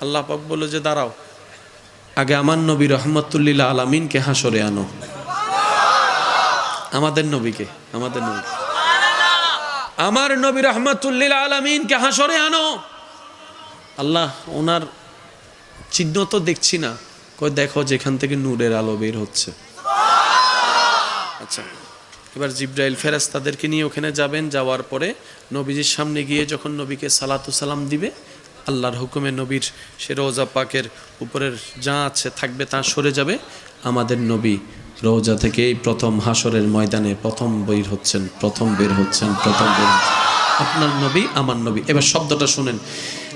আল্লাহ পাক বলল যে, দাঁড়াও, আগে আমার নবী রহমতুল্লিল্লা আলামিনকে হাসরে আনো। আমাদের নবীকে, আমাদের নবী। আমার নবী রহমতুল্লিল আলমিনকে হাসরে আনো। আল্লাহ, ওনার চিহ্ন তো দেখছি না। কই, দেখো, যেখান থেকে নূরের আলো বের হচ্ছে। আচ্ছা এবার জিব্রাইল ফেরাজ তাদেরকে নিয়ে ওখানে যাবেন। যাওয়ার পরে নবীজির সামনে গিয়ে যখন নবীকে সালাতু সালাম দিবে আল্লাহর হুকুমে নবীর সে রোজা পাকের উপরের যা আছে থাকবে তা সরে যাবে। আমাদের নবী রোজা থেকেই প্রথম হাসরের ময়দানে প্রথম বের হচ্ছেন, প্রথম বের হচ্ছেন, প্রথম বের। আপনার নবী, আমার নবী। এবার শব্দটা শুনেন।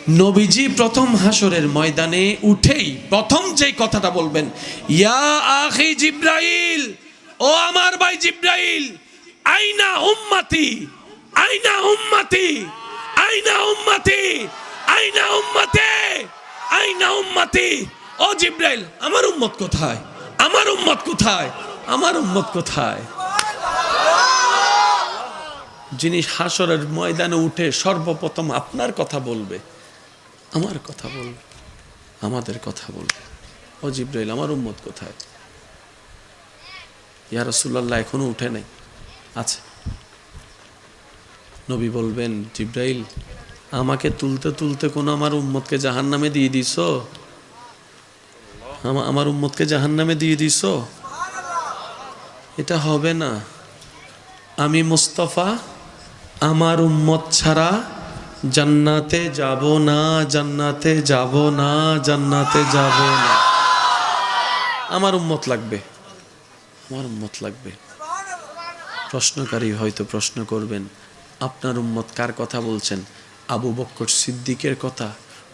নবীজি প্রথম হাসরের ময়দানে উঠেই প্রথম যেই কথাটা বলবেন, ইয়া আখি জিব্রাইল, ও আমার ভাই জিব্রাইল, আইনা উম্মতি আইনা উম্মতি আইনা উম্মতি আইনা উম্মতে আইনা উম্মতি। ও জিব্রাইল, আমার উম্মত কোথায়? আমার উম্মত কোথায়? আমার উম্মত কোথায়? যিনি হাসরের ময়দানে উঠে সর্বপ্রথম আপনার কথা বলবে, আমার কথা বলবে, আমাদের কথা বলবে। ও জিব্রাইল, আমার উম্মত কোথায়? ইয়া রসুল্লাহ এখনও উঠে নাই? আছে। নবী বলবেন, জিব্রাইল, আমাকে তুলতে তুলতে কোনো আমার উম্মতকে জাহান নামে দিয়ে দিস আমার উম্মতকে জাহান নামে দিয়ে দিস এটা হবে না। আমি মুস্তফা, আমার উম্মত ছাড়া জান্নাতে যাব না, জান্নাতে যাব না, জান্নাতে যাব না। আমার উম্মত লাগবে। আমার উম্মত লাগবে। প্রশ্নকারী হয়তো প্রশ্ন করবেন, আপনার উম্মত কার কথা বলছেন? আবু বক্কর সিদ্দিকের কথা।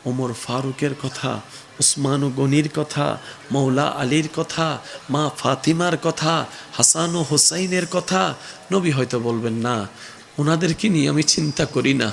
ওমর ফারুকের কথা, উসমান গনির কথা মৌলা আলীর কথা, মা ফাতিমার কথা, হাসান ও হোসাইনের কথা, নবী হয়তো বলবেন, না, ওনাদেরকে নিয়ে আমি চিন্তা করি না।